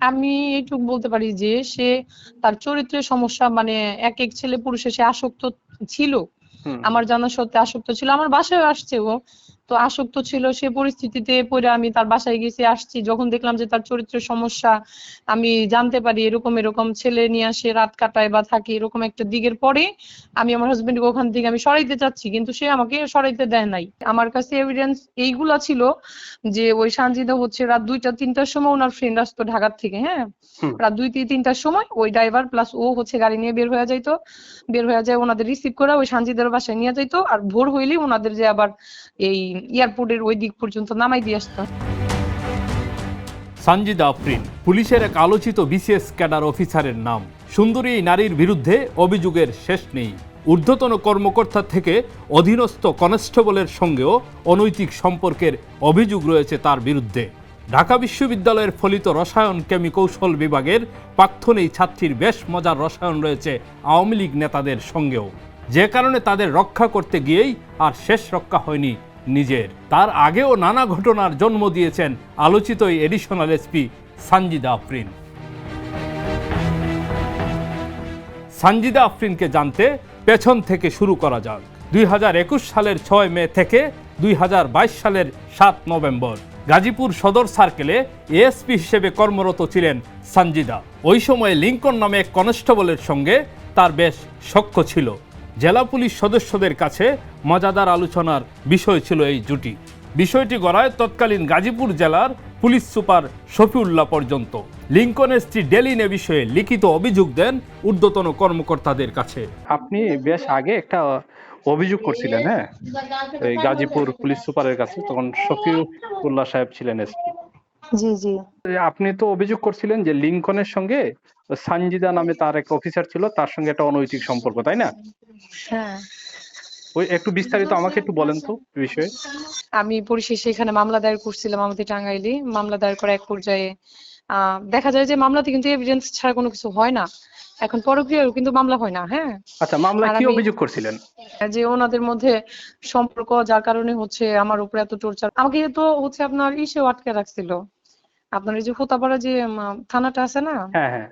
আমি এইটুকু বলতে পারি যে সে তার চরিত্রের সমস্যা মানে এক এক ছেলে পুরুষে সে আসক্ত ছিল। আমার জানা সত্ত্বে আসক্ত ছিল। আমার বাসায় আসছে ও। তো আসক্ত ছিল সে পরিস্থিতিতে পরে আমি তার বাসায় গেছি আসছি। যখন দেখলাম যে তার চরিত্রের সমস্যা আমি জানতে পারি এরকম এরকম ছেলে নিয়ে আসে রাত কাটায় বা থাকে এরকম একটা দিকের পরে আমি আমার হাজবেন্ডকে ওখান থেকে আমি সরাইতে চাচ্ছি কিন্তু সে আমাকে সরাইতে দেয় নাই। আমার কাছে এভিডেন্স এইগুলা ছিল যে ওই সানজিদা হচ্ছে রাত দুইটা তিনটার সময় ওনার ফ্রেন্ড আসতো ঢাকার থেকে হ্যাঁ? রাত দুই তিনটার সময় ওই ড্রাইভার প্লাস ও হচ্ছে গাড়ি নিয়ে বের হয়ে যাইতো। বের হয়ে যায় ওনাদের রিসিভ করে ওই সানজিদের বাসায় নিয়ে যাইতো আর ভোর হইলেই ওনাদের যে আবার এই এয়ারপোর্টের ওই দিক পর্যন্ত নামাই দিয়ে আসতো। সানজিদা আফরিন, পুলিশের এক আলোচিত বিসিএস ক্যাডার অফিসারের নাম। সুন্দরী এই নারীর বিরুদ্ধে অভিযোগের শেষ নেই। ঊর্ধ্বতন কর্মকর্তা থেকে অধীনস্থ কনস্টেবলের সঙ্গেও অনৈতিক সম্পর্কের অভিযোগ রয়েছে তার বিরুদ্ধে। ঢাকা বিশ্ববিদ্যালয়ের ফলিত রসায়ন কেমি কৌশল বিভাগের প্রাক্তন এই ছাত্রীর বেশ মজার রসায়ন রয়েছে আওয়ামী লীগ নেতাদের সঙ্গেও। যে কারণে তাদের রক্ষা করতে গিয়েই আর শেষ রক্ষা হয়নি নিজের। তার আগেও নানা ঘটনার জন্ম দিয়েছেন আলোচিত এই এডিশনাল এসপি সানজিদা আফরিন। সানজিদা আফরিনকে জানতে পেছন থেকে শুরু করা যাক। দুই হাজার একুশ সালের ছয় মে থেকে দুই হাজার বাইশ সালের সাত নভেম্বর। গাজীপুর সদর সার্কেলে এএসপি হিসেবে কর্মরত ছিলেন সানজিদা। ওই সময়ে লিঙ্কন নামে এক কনস্টেবলের সঙ্গে তার বেশ সখ্য ছিল। জেলা পুলিশ সদস্যদের কাছে মজাদার আলোচনার বিষয় ছিল এই জুটি। বিষয়টি গড়ায় তৎকালীন গাজীপুর জেলার পুলিশ সুপার শফিউল্লাহ পর্যন্ত। লিঙ্কনের স্ত্রী ডেলিন এ বিষয়ে লিখিত অভিযোগ দেন ঊর্ধ্বতন কর্মকর্তাদের কাছে। আপনি বেশ আগে একটা অভিযোগ করছিলেন হ্যাঁ? এই গাজীপুর পুলিশ সুপারের কাছে তখন শফিউল্লাহ সাহেব ছিলেন এসপি জি জি। আপনি তো অভিযোগ করছিলেন যে লিঙ্কনের সঙ্গে সানজিদা নামে তার এক অফিসার ছিল তার সঙ্গে একটা অনৈতিক সম্পর্ক তাই না? হ্যাঁ। ওই একটু বিস্তারিত আমাকে একটু বলেন তো বিষয়ে। আমি পরিশেষে এখানে মামলা দায়ের করছিলাম আমাদের টাঙ্গাইলে। মামলা দায়ের করা এক পর্যায়ে দেখা যায় যে মামলাতে কিন্তু এভিডেন্স ছাড়া কোনো কিছু হয় না। এখন পরক্রিয়াও কিন্তু মামলা হয় না হ্যাঁ। আচ্ছা মামলায় আর কি অভিযোগ করছিলেন? যে ওনাদের মধ্যে সম্পর্ক যার কারণে হচ্ছে আমার উপরে এত টর্চার। আমাকে তো হচ্ছে আপনার ইসেও আটকে রাখছিল। আপনার এই যে হোতাপাড়া যে থানাটা আছে না? হ্যাঁ হ্যাঁ।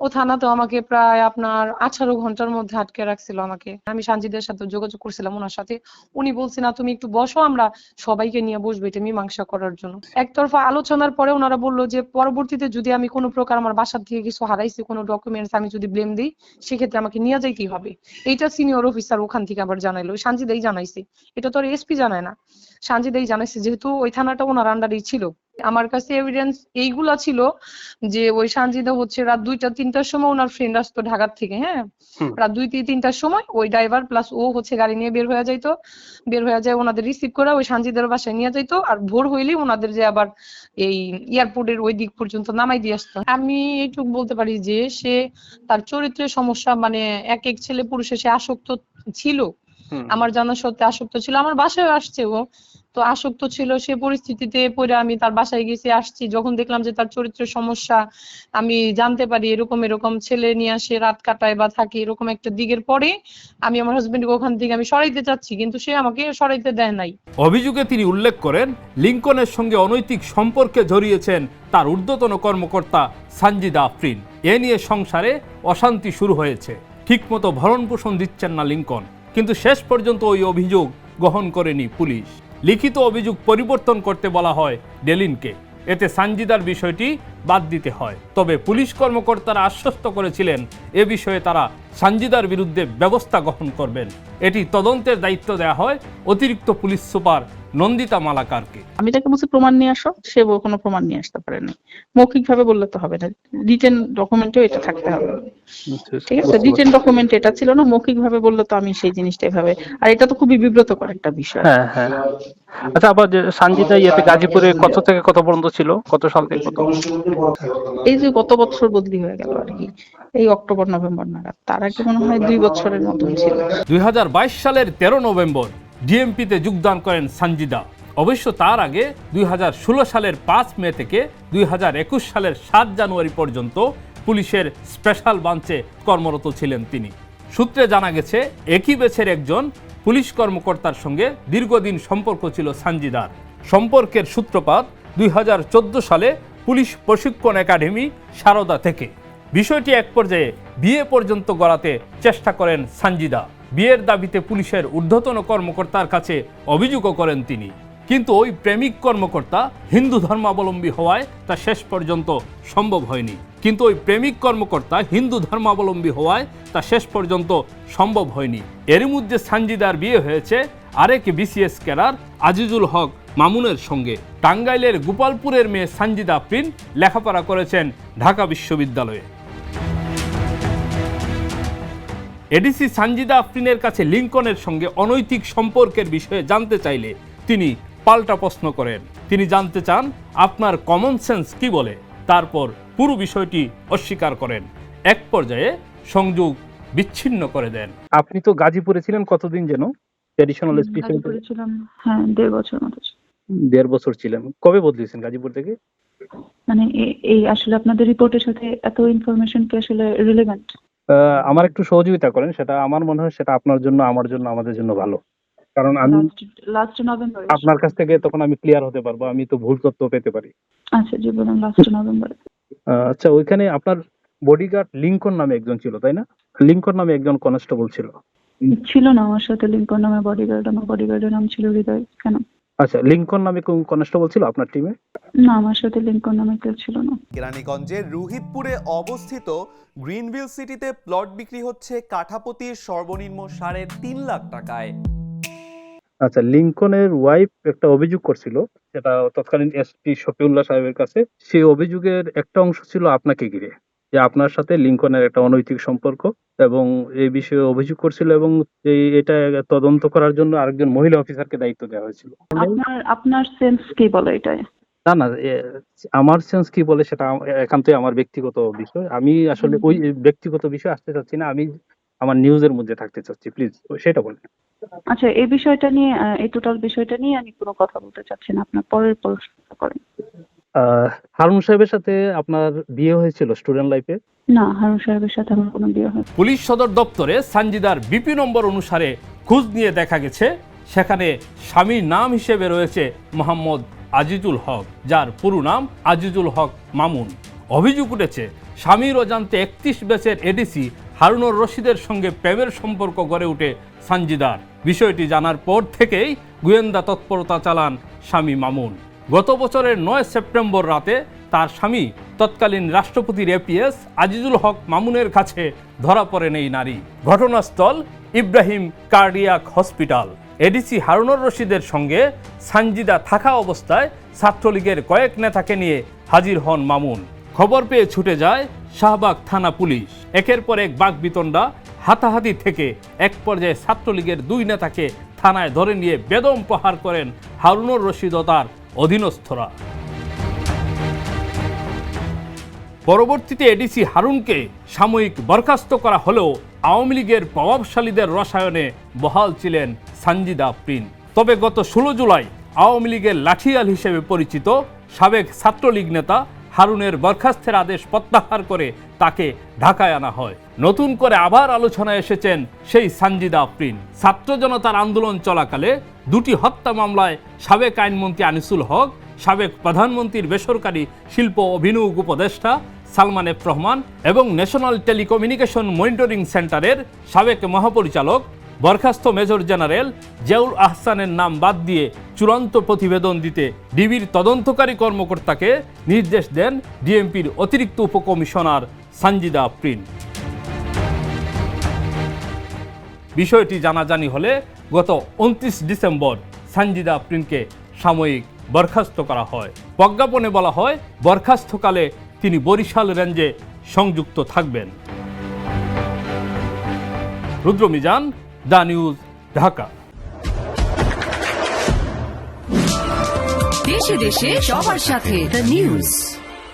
ও থানাতেও আমাকে প্রায় আপনার আঠারো ঘণ্টার মধ্যে আটকে রাখছিল আমাকে। আমি সানজিদের সাথে যোগাযোগ করছিলাম ওনার সাথে। উনি বলছে, না, তুমি একটু বসো, আমরা সবাইকে নিয়ে বসবো এটা মীমাংসা করার জন্য। একতরফা আলোচনার পরে ওনারা বলল যে, পরবর্তীতে যদি আমি কোনো প্রকার আমার বাসার থেকে কিছু হারাইছি, কোনো ডকুমেন্টস আমি যদি ব্লেম দিই, সেক্ষেত্রে আমাকে নিয়ে যাইতেই হবে এইটা সিনিয়র অফিসার ওখান থেকে আবার জানাইলো। সানজিদাই জানাইছে। এটা তো আর এসপি জানায় না। সানজিদাই জানাইছে, যেহেতু ওই থানাটা ওনার আন্ডারেই ছিল। আমার কাছে এভিডেন্স এইগুলা ছিল যে ওই সানজিদা হচ্ছে রাত দুইটা তিনটার সময় ওনার ফ্রেন্ড আসতো ঢাকার থেকে হ্যাঁ? রাত দুই তিনটার সময় ওই ড্রাইভার প্লাস ও হচ্ছে গাড়ি নিয়ে বের হয়ে যাইতো। বের হয়ে যায় ওনাদের রিসিভ করে ওই সানজিদের বাসায় নিয়ে যাইতো আর ভোর হইলেই ওনাদের যে আবার এই এয়ারপোর্টের ওই দিক পর্যন্ত নামাই দিয়ে আসতো। আমি এইটুকু বলতে পারি যে সে তার চরিত্রের সমস্যা মানে এক এক ছেলে পুরুষে সে আসক্ত ছিল। আমার জানা সত্ত্বে আসক্ত ছিল আমার বাসায় আসছে ও। তো আসক্ত ছিল সে পরিস্থিতিতে পড়ে আমি তার বাসায় গেছি আসছি। যখন দেখলাম যে তার চরিত্রের সমস্যা আমি জানতে পারি এরকম এরকম ছেলে নিয়ে আসে রাত কাটায় বা থাকে এরকম একটা দিকের পরে আমি আমার হাজবেন্ডকে ওখান থেকে আমি সরাইতে চাচ্ছি কিন্তু সে আমাকে সরাইতে দেয় নাই। অভিযোগে তিনি উল্লেখ করেন লিঙ্কনের সঙ্গে অনৈতিক সম্পর্কে জড়িয়েছেন তার ঊর্ধ্বতন কর্মকর্তা সানজিদা আফরিন। এ নিয়ে সংসারে অশান্তি শুরু হয়েছে। ঠিকমতো ভরণ পোষণ দিচ্ছেন না লিঙ্কন। কিন্তু শেষ পর্যন্ত ওই অভিযোগ গ্রহণ করেনি পুলিশ। লিখিত অভিযোগ পরিবর্তন করতে বলা হয় ডেলিনকে। এতে সানজিদার বিষয়টি বাদ দিতে হয়। তবে পুলিশ কর্মকর্তারা আশ্বস্ত করেছিলেন এ বিষয়ে তারা সানজিদার বিরুদ্ধে ব্যবস্থা গ্রহণ করবেন। এটি তদন্তের দায়িত্ব দেওয়া হয় অতিরিক্ত পুলিশ সুপার নন্দিতা মালাকারকে। আমি তাকে বলছি প্রমাণ নিয়ে আসো। সে কোনো প্রমাণ নিয়ে আসতে পারেনি মৌখিক ভাবে বললে তো হবে না। রিটেন ডকুমেন্টেও এটা থাকতে হবে। ঠিক আছে? রিটেন ডকুমেন্ট এটা ছিল না মৌখিক ভাবে বললে তো আমি সেই জিনিসটা এভাবে আর এটা তো খুবই বিব্রতকর একটা বিষয়। হ্যাঁ হ্যাঁ। আচ্ছা আবার সানজিদা ইয়েতে গাজীপুরে কত থেকে কত পর্যন্ত ছিল? কত সাল থেকে কত? এই যে গত বছর বদলি হয়ে গেল আর কি এই অক্টোবর নভেম্বর নাগাদ তার মনে হয় দুই বছরের মতন ছিল। দুই সালের তেরো নভেম্বর ডিএমপিতে যোগদান করেন সানজিদা। অবশ্য তার আগে দুই সালের পাঁচ মে থেকে দুই সালের সাত জানুয়ারি পর্যন্ত পুলিশের স্পেশাল ব্রাঞ্চে কর্মরত ছিলেন তিনি। সূত্রে জানা গেছে, একই বেছের একজন পুলিশ কর্মকর্তার সঙ্গে দীর্ঘদিন সম্পর্ক ছিল সানজিদার। সম্পর্কের সূত্রপাত দুই হাজার চোদ্দ সালে পুলিশ প্রশিক্ষণ একাডেমি সারদা থেকে। বিষয়টি এক পর্যায়ে বিয়ে পর্যন্ত গড়াতে চেষ্টা করেন সানজিদা। বিয়ের দাবিতে পুলিশের ঊর্ধ্বতন কর্মকর্তার কাছে অভিযোগও করেন তিনি। কিন্তু ওই প্রেমিক কর্মকর্তা হিন্দু ধর্মাবলম্বী হওয়ায় তা শেষ পর্যন্ত সম্ভব হয়নি। কিন্তু ওই প্রেমিক কর্মকর্তা হিন্দু ধর্মাবলম্বী হওয়ায় তা শেষ পর্যন্ত সম্ভব হয়নি। এর মধ্যে সানজিদার বিয়ে হয়েছে আরেক বিসিএস ক্যাডার আজিজুল হক মামুনের সঙ্গে। টাঙ্গাইলের গোপালপুরের মেয়ে সানজিদা আফরিন লেখাপড়া করেছেন ঢাকা বিশ্ববিদ্যালয়ে। এডিসি সানজিদা আফরিনের কাছে লিঙ্কনের সঙ্গে অনৈতিক সম্পর্কের বিষয়ে জানতে চাইলে তিনি পাল্টা প্রশ্ন করেন। তিনি জানতে চান আপনার কমন সেন্স কি বলে? তারপর পুরো বিষয়টি অস্বীকার করেন। এক পর্যায়ে সংযোগ বিচ্ছিন্ন করে দেন। আপনি তো গাজীপুরে ছিলেন কতদিন যেন? ট্র্যাডিশনাল করেছিলাম হ্যাঁ দেড় বছর মতো দেড় বছর ছিলেন। কবে বদলিয়েছেন গাজীপুর থেকে? মানে এই আসলে আপনাদের রিপোর্টের সাথে এত ইনফরমেশন কি আসলে রিলেভেন্ট আমার একটু সহযোগিতা করেন সেটা আমার মনে হয় সেটা আপনার জন্য আমার জন্য আমাদের জন্য ভালো। কারণ আমি লাস্ট নভেম্বর আপনার কাছ থেকে তখন আমি ক্লিয়ার হতে পারব আমি তো ভুল তথ্য পেতে পারি। আচ্ছা জি বলুন লাস্ট নভেম্বর আচ্ছা ওইখানে আপনার বডিগার্ড লিঙ্কন নামে একজন ছিল তাই না? লিঙ্কন নামে একজন কনস্টেবল ছিল। ছিল না আমার সাথে লিঙ্কন নামে বডিগার্ড আমার বডিগার্ডের নাম ছিল হৃদয় কেন? আচ্ছা লিঙ্কন নামে কোন কনস্টেবল ছিল আপনার টিমে না আমার সাথে লিঙ্কন নামে কেউ ছিল না। কেরানীগঞ্জের রুহিতপুরে অবস্থিত গ্রিনভিল সিটিতে প্লট বিক্রি হচ্ছে কাঠাপতির সর্বনিম্ন সাড়ে তিন লাখ টাকায়। আচ্ছা লিঙ্কনের ওয়াইফ একটা অভিযোগ করছিল সেটা তৎকালীন এসপি শফিউল্লাহ সাহেবের কাছে। সেই অভিযোগের একটা অংশ ছিল আপনাকে ঘিরে। যে আপনার সাথে লিঙ্কনের একটা অনৈতিক সম্পর্ক এবং এই বিষয়ে অভিযোগ করছিল এবং এই এটা তদন্ত করার জন্য আরেকজন মহিলা অফিসারকে দায়িত্ব দেওয়া হয়েছিল। আপনার আপনার সেন্স কি বলে এটাই? না না আমার সেন্স কি বলে সেটা একান্তই আমার ব্যক্তিগত বিষয়। আমি আসলে ওই ব্যক্তিগত বিষয়ে আসতে চাচ্ছি না আমি আমার নিউজের মধ্যে থাকতে চাচ্ছি প্লিজ সেটা বলেন। আচ্ছা এই বিষয়টা নিয়ে এই টোটাল বিষয়টা নিয়ে আমি কোনো কথা বলতে চাচ্ছি না আপনার পরের প্রশ্ন করেন। আহ, হারুন সাহেবের সাথে আপনার বিয়ে হয়েছিল স্টুডেন্ট লাইফে না হারুন সাহেবের সাথে আমার কোনো বিয়ে হয় পুলিশ সদর দপ্তরে সানজিদার বিপি নম্বর অনুসারে খোঁজ নিয়ে দেখা গেছে সেখানে স্বামীর নাম হিসেবে রয়েছে মোহাম্মদ আজিজুল হক যার পুরো নাম আজিজুল হক মামুন। অভিযোগ উঠেছে স্বামীর অজান্তে একত্রিশ ব্যাচের এডিসি হারুনুর রশিদের সঙ্গে প্রেমের সম্পর্ক গড়ে ওঠে সানজিদার। বিষয়টি জানার পর থেকেই গোয়েন্দা তৎপরতা চালান স্বামী মামুন। গত বছরের নয় সেপ্টেম্বর রাতে তার স্বামী, তৎকালীন রাষ্ট্রপতির এপিএস আজিজুল হক মামুনের কাছে ধরা পড়েন এই নারী। ঘটনাস্থল Ibrahim cardiac hospital. ADC Harunur রশিদের সঙ্গে সানজিদা থাকা অবস্থায় ছাত্রলীগের কয়েক নেতাকে নিয়ে হাজির হন মামুন। খবর পেয়ে ছুটে যায় শাহবাগ থানা পুলিশ। একের পর এক বাঘ বিতণ্ডা হাতাহাতি থেকে এক পর্যায়ে ছাত্রলীগের দুই নেতাকে থানায় ধরে নিয়ে বেদম প্রহার করেন হারুনুর রশিদ ও তার অধীনস্থরা। পরবর্তীতে এডিসি হারুনকে সাময়িক বরখাস্ত করা হলেও আওয়ামী লীগের প্রভাবশালীদের রসায়নে বহাল ছিলেন সানজিদা প্রিন। তবে গত ষোলো জুলাই আওয়ামী লীগের লাঠিয়াল হিসেবে পরিচিত সাবেক ছাত্রলীগ নেতা হারুনের বরখাস্তের আদেশ প্রত্যাহার করে তাকে ঢাকায় আনা হয়। নতুন করে আবার আলোচনায় এসেছেন সেই সানজিদা আফরিন। ছাত্র জনতার আন্দোলন চলাকালে দুটি হত্যা মামলায় সাবেক আইনমন্ত্রী আনিসুল হক, সাবেক প্রধানমন্ত্রীর বেসরকারি শিল্প অভিনব উপদেষ্টা সালমান এফ রহমান এবং ন্যাশনাল টেলিকমিউনিকেশন মনিটরিং সেন্টারের সাবেক মহাপরিচালক বরখাস্ত মেজর জেনারেল জিয়াউল আহসানের নাম বাদ দিয়ে চূড়ান্ত প্রতিবেদন দিতে ডিবির তদন্তকারী কর্মকর্তাকে নির্দেশ দেন ডিএমপির অতিরিক্ত উপকমিশনার সানজিদা আফরিন বিষয়টি জানাজানি হলে গত উনত্রিশ ডিসেম্বর সানজিদা আফরিনকে সাময়িক বরখাস্ত করা হয়। প্রজ্ঞাপনে বলা হয়, বরখাস্তকালে তিনি বরিশাল রেঞ্জে সংযুক্ত থাকবেন। Rudra Mizan the news Dhaka. দেশে দেশে সবার সাথে দ্য নিউজ।